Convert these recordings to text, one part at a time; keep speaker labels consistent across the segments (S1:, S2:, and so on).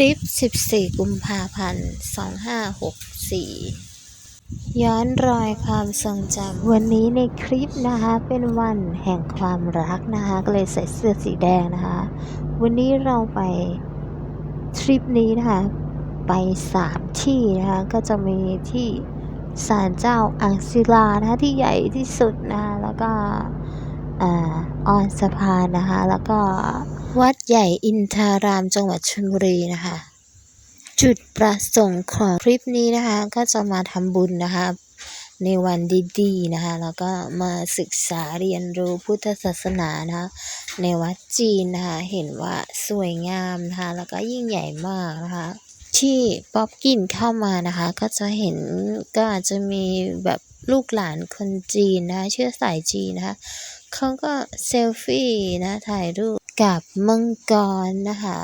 S1: ลิป 14 กุมภาพันธ์ 2564 ย้อนรอยความทรงจำวันนี้ในคลิปนะคะ เป็นวันแห่งความรักนะคะ ก็เลยใส่เสื้อสีแดงนะคะ วันนี้เราไปทริปนี้นะคะ ไปสามที่นะคะ ก็จะมีที่ศาลเจ้าอังศิลานะคะ ที่ใหญ่ที่สุดนะคะ แล้วก็อ่าออนสะพานนะคะ แล้วก็ วัดใหญ่อินทารามจังหวัดชลบุรีนะคะ จุดประสงค์ของคลิปนี้นะคะ ก็จะมาทำบุญนะคะ ในวันดีๆนะคะ แล้วก็มาศึกษาเรียนรู้พุทธศาสนานะคะ ในวัดจีนนะคะ เห็นว่าสวยงามนะคะ แล้วก็ยิ่งใหญ่มากนะคะที่ป๊อปกินเข้ามานะคะ ก็จะเห็นก็อาจจะมีแบบลูกหลานคนจีนนะคะเชื้อสายจีนนะคะเขาก็เซลฟี่นะถ่ายรูป กับมังกรนะคะ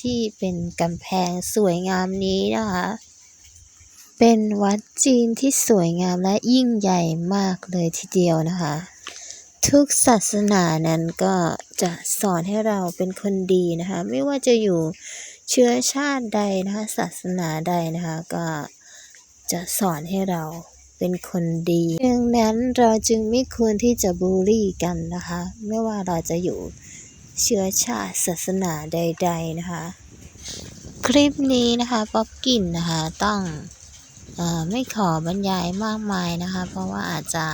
S1: ที่เป็นกำแพงสวยงามนี้นะคะ เป็นวัดจีนที่สวยงามและยิ่งใหญ่มากเลยทีเดียวนะคะ ทุกศาสนานั้นก็จะสอนให้เราเป็นคนดีนะคะ ไม่ว่าจะอยู่เชื้อชาติใดนะคะ ศาสนาใดนะคะก็จะสอนให้เราเป็นคนดีดังนั้นเราจึงไม่ควรที่จะบูลลี่กันนะคะ ไม่ว่าเราจะอยู่ เชื้อชาติศาสนาใด ๆ นะคะ คลิปนี้นะคะป๊อปกินนะคะต้องอไม่ขอบรรยายมากมายนะคะ เพราะว่าอาจจะ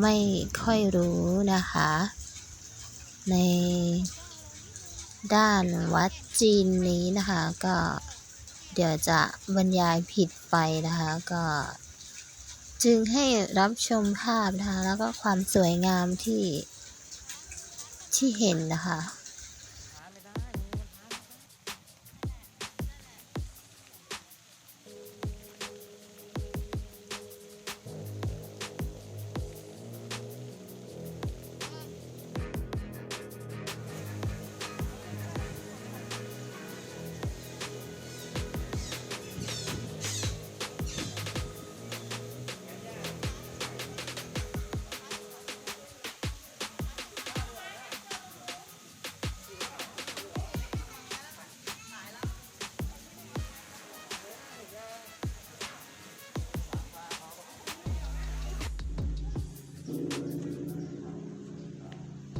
S1: ไม่ค่อยรู้นะคะ ในด้านวัดจีนนี้นะคะก็เดี๋ยวจะบรรยายผิดไปนะคะก็จึงให้รับชมภาพนะคะแล้วก็ความสวยงามที่ ที่เห็นนะคะ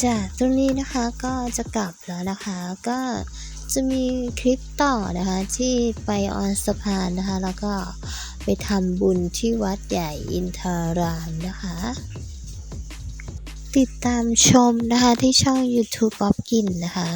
S1: จากตรงนี้นะคะก็จะกลับแล้วนะคะก็จะมีคลิปต่อนะคะที่ไปออนสะพานนะคะ แล้วก็ไปทำบุญที่วัดใหญ่อินทารามนะคะ ติดตามชมนะคะที่ช่อง YouTube ป๊อปกินนะคะ